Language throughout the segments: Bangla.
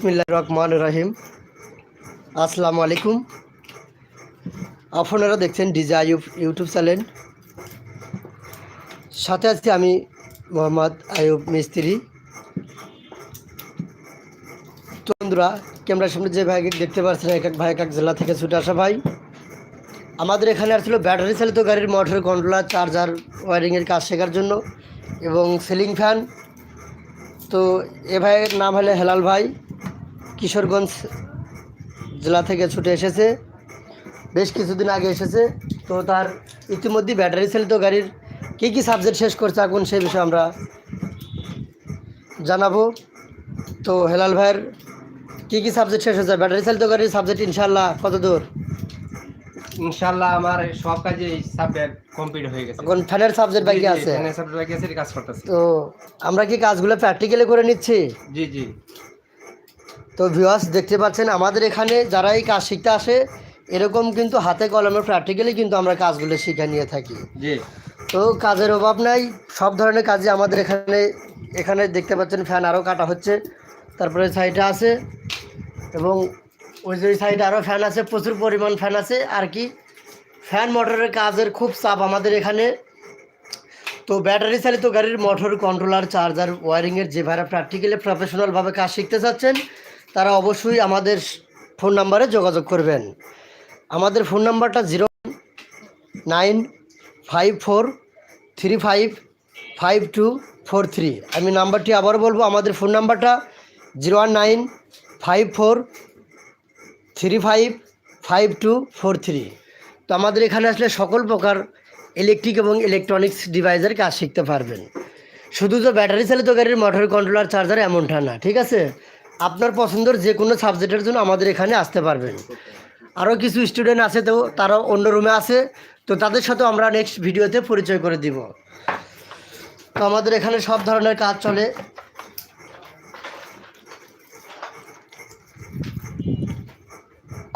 বিসমিল্লাহ রহমান রাহিম। আসসালামু আলাইকুম। আপনারা দেখছেন ডিজে আয়ুব ইউটিউব চ্যানেল। সাথে আছি আমি মোহাম্মদ আয়ুব মিস্ত্রি। তো বন্ধুরা, ক্যামেরার সামনে যে ভাইকে দেখতে পাচ্ছেন, এক এক ভাই, এক এক জেলা থেকে ছুটে আসা ভাই। আমাদের এখানে আসছিল ব্যাটারি চালিত গাড়ির মোটর কন্ট্রোলার চার্জার ওয়ারিংয়ের কাজ শেখার জন্য এবং সিলিং ফ্যান তো এ ভাইয়ের নাম হলে হেলাল ভাই। কিশোরগঞ্জ জেলা থেকে ছুটে এসেছে। বেশ কিছুদিন আগে এসেছে। তো তার ইতিমধ্যে ব্যাটারি চালিত গাড়ির কী কী সাবজেক্ট শেষ করছে এখন সেই বিষয়ে আমরা জানাব। তো হেলাল ভাইয়ের কী কী সাবজেক্ট শেষ হয়েছে? ব্যাটারি চালিত গাড়ির সাবজেক্ট ইনশাল্লাহ কত দূর ইনশাআল্লাহ আমার সব কাজে সাবজেক্ট কমপ্লিট হয়ে গেছে। এখন ফ্যানের সাবজেক্ট বাকি আছে? এখানে সাবজেক্ট বাকি আছে কাজ করতেছি। তো আমরা কি কাজগুলো প্র্যাকটিক্যালি করে নিচ্ছি? জি জি। তো ভিউয়ার্স দেখতে পাচ্ছেন আমাদের এখানে যারা এই কাজ শিখতে আসে এরকম কিন্তু হাতে কলমে প্র্যাকটিক্যালি কিন্তু আমরা কাজগুলো শিখে নিয়ে থাকি। জি। তো কাজের অভাব নাই সব ধরনের কাজে আমাদের এখানে এখানে দেখতে পাচ্ছেন ফ্যান আরও কাটা হচ্ছে। তারপরে সাইডে আছে এবং ওই যে সাইডে আরও ফ্যান আছে প্রচুর পরিমাণ ফ্যান আছে। আর কি ফ্যান মোটরের কাজের খুব চাপ আমাদের এখানে। তো ব্যাটারি চালিত গাড়ির মোটর কন্ট্রোলার চার্জার ওয়ারিংয়ের যে ভাড়া প্র্যাকটিক্যালি প্রফেশনালভাবে কাজ শিখতে চাচ্ছেন তারা অবশ্যই আমাদের ফোন নাম্বারে যোগাযোগ করবেন। আমাদের ফোন নাম্বারটা zero nine five four three five five two four three. আমি নাম্বারটি আবার বলব, আমাদের ফোন নাম্বারটা zero one nine five four three five five two four three. তো আমাদের এখানে আসলে সকল প্রকার ইলেকট্রিক এবং ইলেকট্রনিক্স ডিভাইসের কাজ শিখতে পারবেন। শুধু তো ব্যাটারি চালিত গাড়ির মোটর কন্ট্রোলার চার্জার এমনটা না, ঠিক আছে? আপনার পছন্দের যে কোনো সাবজেক্টের জন্য আমাদের এখানে আসতে পারবেন। আরও কিছু স্টুডেন্ট আছে তো, তারা অন্য রুমে আছে, তো তাদের সাথেও আমরা নেক্সট ভিডিওতে পরিচয় করে দিব। তো আমাদের এখানে সব ধরনের কাজ চলে।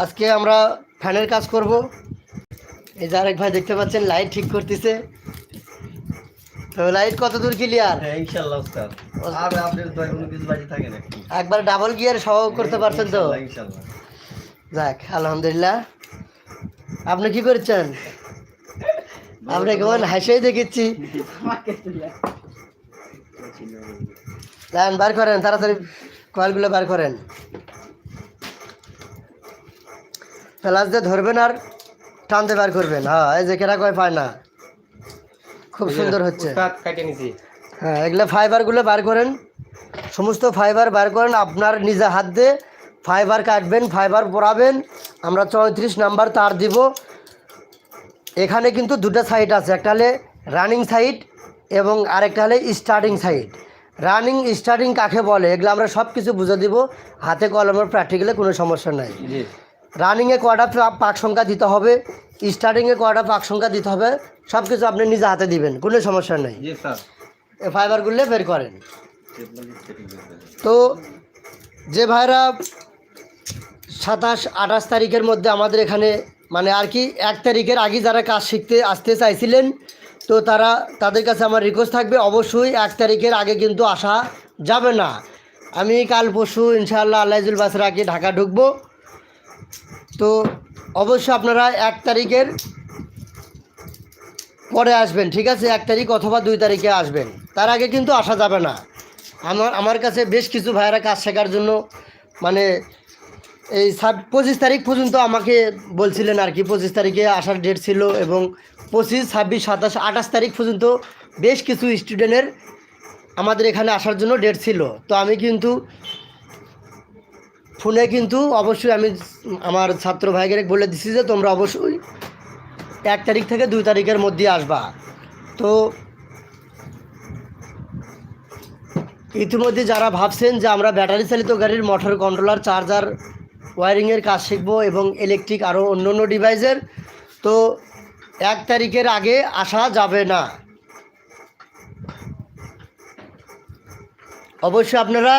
আজকে আমরা ফ্যানের কাজ করব। এই যে আরেক ভাই দেখতে পাচ্ছেন লাইট ঠিক করতেছে। লাইট কত দূর ক্লিয়ার হ্যাঁ ইনশাআল্লাহ উস্তাদ। আর আপনার তো কোনো কিছু বাজি থাকে না। একবার ডাবল গিয়ার সহ করতে পারছেন তো? ইনশাআল্লাহ, যাক আলহামদুলিল্লাহ। আপনি কি করছেন? আপনি কেমন হাসেই দেখেছি। বার করেন তাড়াতাড়ি কয়েলগুলো বার করেন। প্লাস দিয়ে ধরবেন আর টানতে বার করবেন। হ্যাঁ এই যে কেনা কয় পায় না। খুব সুন্দর হচ্ছে। উস্তাদ কাটে নিছি। হ্যাঁ এগুলো ফাইবারগুলো বার করেন। সমস্ত ফাইবার বার করেন আপনার নিজে হাত দিয়ে ফাইবার কাটবেন ফাইবার পরাবেন আমরা চৌত্রিশ নাম্বার তার দিব। এখানে কিন্তু দুটো সাইড আছে একটা হলে রানিং সাইড এবং আরেকটা হলে স্টার্টিং সাইড রানিং স্টার্টিং কাকে বলে? এগুলো আমরা সব কিছু বুঝে দিব। হাতে কলমের প্র্যাকটিক্যালে কোনো সমস্যা নাই। রানিংয়ে কটা পাক সংখ্যা দিতে হবে? স্টার্টিংয়ে কয়টা পাক সংখ্যা দিতে হবে সব কিছু আপনি নিজে হাতে দিবেন কোনো সমস্যা নেই। স্যার এই বের করেন। তো যে ভাইরা সাতাশ আঠাশ তারিখের মধ্যে আমাদের এখানে মানে আর কি এক তারিখের আগে যারা কাজ শিখতে আসতে চাইছিলেন তো তারা তাদের কাছে আমার রিকোয়েস্ট থাকবে অবশ্যই এক তারিখের আগে কিন্তু আসা যাবে না। আমি কাল পরশু ইনশাআল্লাহ আল্লাহজুল বাসের আগে ঢাকা ঢুকবো। তো অবশ্যই আপনারা এক তারিখের পরে আসবেন, ঠিক আছে? এক তারিখ অথবা দুই তারিখে আসবেন। তার আগে কিন্তু আসা যাবে না। আমার আমার কাছে বেশ কিছু ভাইয়েরা কাজ শেখার জন্য মানে এই সাব পঁচিশ তারিখ পর্যন্ত আমাকে বলছিলেন আর কি, পঁচিশ তারিখে আসার ডেট ছিল এবং পঁচিশ, ছাব্বিশ, সাতাশ, আঠাশ তারিখ পর্যন্ত বেশ কিছু স্টুডেন্টের আমাদের এখানে আসার জন্য ডেট ছিল। তো আমি কিন্তু ফোনে কিন্তু অবশ্যই আমি আমার ছাত্র ভাইকে বলে দিছি যে তোমরা অবশ্যই এক তারিখ থেকে দুই তারিখের মধ্যে আসবা। তো ইতিমধ্যে যারা ভাবছেন যে আমরা ব্যাটারি চালিত গাড়ির মোটর কন্ট্রোলার চার্জার ওয়ারিংয়ের কাজ শিখব এবং ইলেকট্রিক আরও অন্য অন্য ডিভাইসের তো এক তারিখের আগে আসা যাবে না। অবশ্যই আপনারা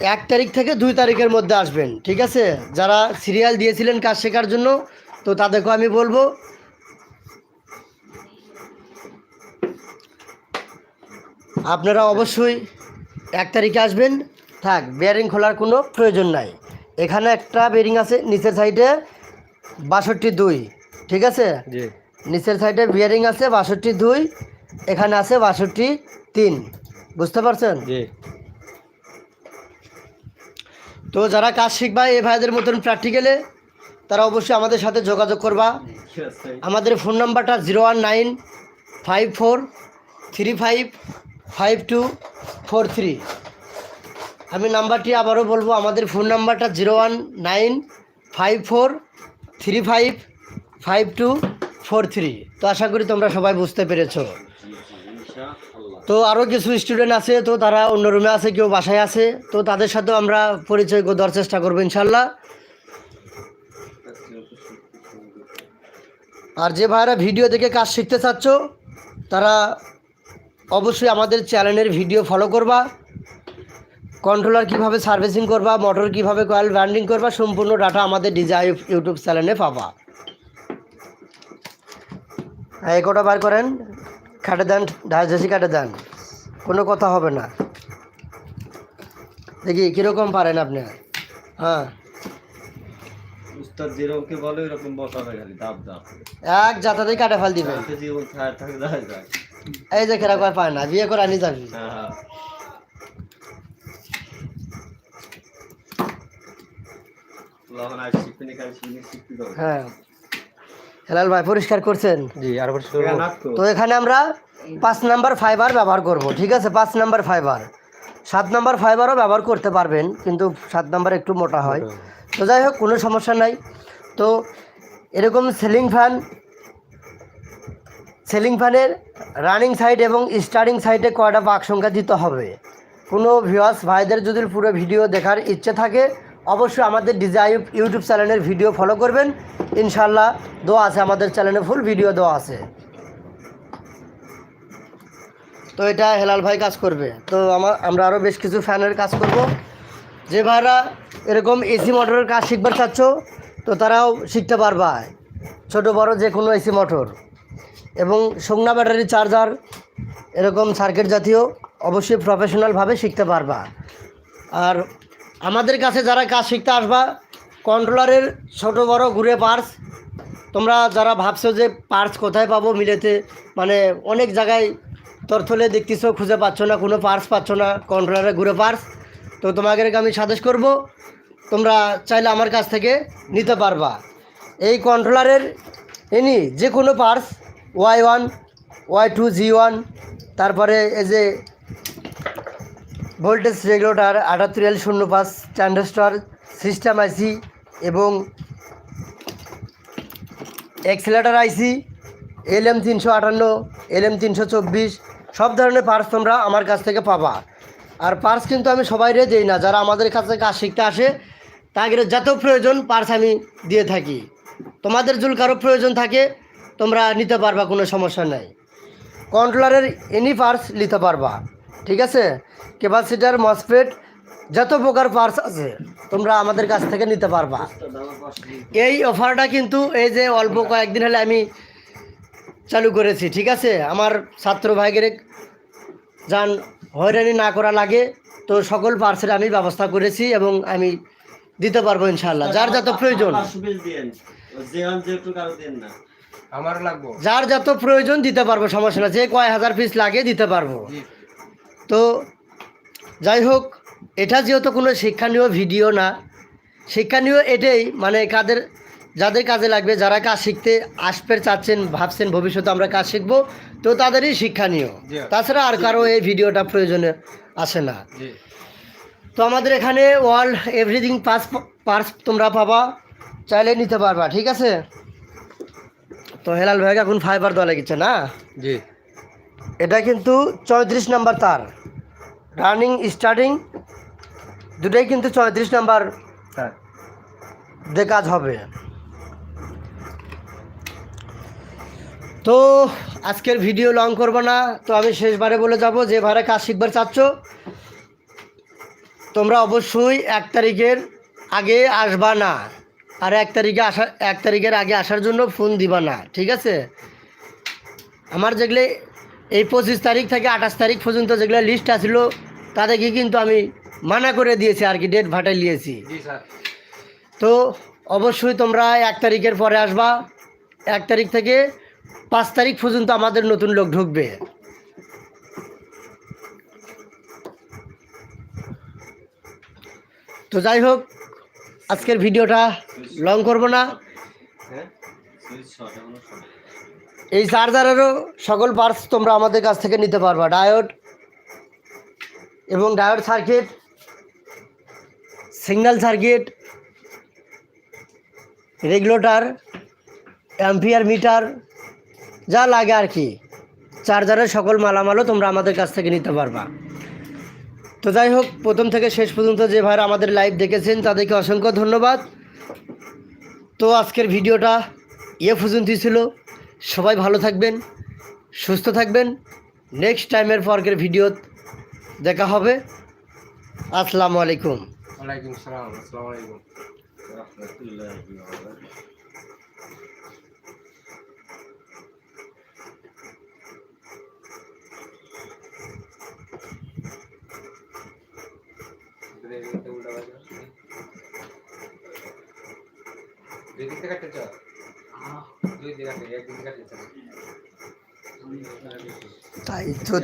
এক তারিখ থেকে দুই তারিখের মধ্যে আসবেন ঠিক আছে? যারা সিরিয়াল দিয়েছিলেন কাজ শেখার জন্য তো তাদেরকেও আমি বলব। আপনারা অবশ্যই এক তারিখে আসবেন। থাক বেয়ারিং খোলার কোনো প্রয়োজন নাই। এখানে একটা বেয়ারিং আছে নিচের সাইডে বাষট্টি দুই ঠিক আছে? নিচের সাইডে বিয়ারিং আছে বাষট্টি দুই এখানে আছে বাষট্টি তিন বুঝতে পারছেন? জি। তো যারা কাজ শিখবা, এই ভাইদের মতন প্র্যাকটিক্যালে তারা অবশ্যই আমাদের সাথে যোগাযোগ করবা। আমাদের ফোন নাম্বারটা zero one nine five four three five five two four three. আমি নাম্বারটি আবারও বলব, আমাদের ফোন নাম্বারটা zero one nine five four three five five two four three. তো আশা করি তোমরা সবাই বুঝতে পেরেছ। তো আরও কিছু স্টুডেন্ট আছে, তো তারা অন্য রুমে আছে, কেউ বাসায় আছে, তো তাদের সাথেও আমরা পরিচয় দেওয়ার চেষ্টা করব ইনশাল্লাহ। আর যে ভাইরা ভিডিও দেখে কাজ শিখতে চাচ্ছ, তারা অবশ্যই আমাদের চ্যানেলের ভিডিও ফলো করবা। কন্ট্রোলার কীভাবে সার্ভিসিং করবা মোটর কীভাবে কয়েল ব্র্যান্ডিং করবা, সম্পূর্ণ ডাটা আমাদের ডিজাই ইউটিউব চ্যানেলে পাবা। হ্যাঁ কটা বার করেন। কাটে দেন ডায়াজেসি কাটে দেন কোনো কথা হবে না। দেখি কীরকম পারেন আপনি? হ্যাঁ। উস্তাদ যেরকমকে বলে এরকম বসাবে খালি দাব দাব এক যাতাতেই কাটে ফেল দিবেন তাতে জীবন ছাড় থাকে যায় যায়। এই যে কেরা কয় পায় না বিয়ে করে আনি যাবি হ্যাঁ শিখতে শিখতে হ্যাঁ। হেলাল ভাই পরিষ্কার করছেন? জি আর তো এখানে আমরা পাঁচ নাম্বার ফাইবার ব্যবহার করব ঠিক আছে? পাঁচ নাম্বার ফাইবার সাত নাম্বার ফাইবারও ব্যবহার করতে পারবেন কিন্তু সাত নাম্বার একটু মোটা হয়। তো যাই হোক কোনো সমস্যা নাই। তো এরকম সিলিং ফ্যান সিলিং ফ্যানের রানিং সাইড এবং স্টার্টিং সাইডে কয়টা বাক সংখ্যা দিতে হবে? কোনো ভিউয়ার্স ভাইদের যদি পুরো ভিডিও দেখার ইচ্ছে থাকে অবশ্যই আমাদের ডিজাই ইউটিউব চ্যানেলের ভিডিও ফলো করবেন। ইনশাল্লাহ দেওয়া আছে আমাদের চ্যানেলে, ফুল ভিডিও দেওয়া আছে। তো এটা হেলাল ভাই কাজ করবে। তো আমার, আমরা আরও বেশ কিছু ফ্যানের কাজ করব। যে ভাইরা এরকম এসি মোটরের কাজ শিখবার চাচ্ছ, তো তারাও শিখতে পারবা। ছোট, বড় যে কোনো এসি মোটর এবং সোংনা ব্যাটারি চার্জার এরকম সার্কিট জাতীয়, অবশ্যই প্রফেশনালভাবে শিখতে পারবা। আর আমাদের কাছে যারা কাজ শিখতে আসবা কন্ট্রোলারের ছোট বড় ঘুরে পার্স তোমরা যারা ভাবছ যে পার্স কোথায় পাবো মিলেতে মানে অনেক জায়গায় তরথলে দেখতেছো, খুঁজে পাচ্ছ না, কোনো পার্স পাচ্ছ না কন্ট্রোলারে ঘুরে পার্স তো তোমাদেরকে আমি সাজেস্ট করব, তোমরা চাইলে আমার কাছ থেকে নিতে পারবা। এই কন্ট্রোলারের এনি যে কোনো purse Y one Y two G one তারপরে এই যে ভোল্টেজ রেগুলেটর আটাত্তর এল শূন্য পাঁচ ট্রানজিস্টর, সিস্টেম আইসি এবং এক্সিলেটার আইসি এল এম তিনশো আটান্ন এল এম তিনশো চব্বিশ, সব ধরনের পার্টস তোমরা আমার কাছ থেকে পাবা। আর পার্টস কিন্তু আমি সবাইরে দিই না, যারা আমাদের কাছে কাজ শিখতে আসে, তাদের যত প্রয়োজন পার্টস আমি দিয়ে থাকি। তোমাদের যদি কারও প্রয়োজন থাকে, তোমরা নিতে পারবা, কোনো সমস্যা নাই। কন্ট্রোলারের এনি পার্টস নিতে পারবা। ঠিক আছে? ক্যাপাসিটার মসফেট যত প্রকার পার্টস আছে তোমরা আমাদের কাছ থেকে নিতে পারবা। এই অফারটা কিন্তু এই যে অল্প কয়েকদিন হলে আমি চালু করেছি ঠিক আছে? আমার ছাত্র ভাইদের যান হয়রানি না করা লাগে তো সকল পার্সের আমি ব্যবস্থা করেছি এবং আমি দিতে পারব ইনশাল্লাহ যার যত প্রয়োজন। যার যত প্রয়োজন দিতে পারব সমস্যা না যে কয় হাজার পিস লাগে দিতে পারব। তো যাই হোক এটা যেহেতু কোনো শিক্ষণীয় ভিডিও না শিক্ষণীয় এটাই মানে কাদের যাদের কাজে লাগবে যারা কাজ শিখতে আসতে চাচ্ছেন ভাবছেন ভবিষ্যতে আমরা কাজ শিখব তো তাদেরই শিক্ষণীয়। তাছাড়া আর কারও এই ভিডিওটা প্রয়োজনে আসে না। তো আমাদের এখানে ওয়ার্ল্ড এভরিথিং পাস পার্স তোমরা পাবা চাইলে নিতে পারবা ঠিক আছে? তো হেলাল ভাইকে এখন ফাইবার দেওয়া লেগেছে না? জি। এটা কিন্তু চৌত্রিশ নাম্বার তার। রানিং স্টার্টিং দুটাই কিন্তু চৌত্রিশ নাম্বার হ্যাঁ। দিয়ে কাজ হবে। তো আজকের ভিডিও লং করব না তো আমি শেষবারে বলে যাব যে ভাড়া কাজ শিখবার চাচ্ছ। তোমরা অবশ্যই এক তারিখের আগে আসবা না আর এক তারিখে আসা এক তারিখের আগে আসার জন্য ফোন দিবা না ঠিক আছে? আমার যেগুলো এই পঁচিশ তারিখ থেকে আঠাশ তারিখ পর্যন্ত যেগুলো লিস্ট আসলো তাদেরকে কিন্তু আমি মানা করে দিয়েছি আর কি ডেট ভাটাই নিয়েছি। তো অবশ্যই তোমরা এক তারিখের পরে আসবা। এক তারিখ থেকে পাঁচ তারিখ পর্যন্ত আমাদের নতুন লোক ঢুকবে। তো যাই হোক আজকের ভিডিওটা লং করব না। এই চার্জারেরও সকল পার্টস তোমরা আমাদের কাছ থেকে নিতে পারবা। ডায়োড এবং diode circuit signal circuit regulator ampere meter যা লাগে আর কি। চার্জারের সকল মালামালও তোমরা আমাদের কাছ থেকে নিতে পারবা। তো যাই হোক, প্রথম থেকে শেষ পর্যন্ত যে ভাইরা আমাদের লাইভ দেখেছেন, তাদেরকে অসংখ্য ধন্যবাদ। তো আজকের ভিডিওটা ইয়ে পর্যন্তই ছিল। সবাই ভালো থাকবেন, সুস্থ থাকবেন। নেক্সট টাইমের পর্কের ভিডিও দেখা হবে। আসসালামু আলাইকুম। ওয়ালাইকুম সালাম আসসালামু আলাইকুম। দুই দিক থেকে কাটতে চাও দুই দিক কাটতে এক কাটতে চাও তাই তো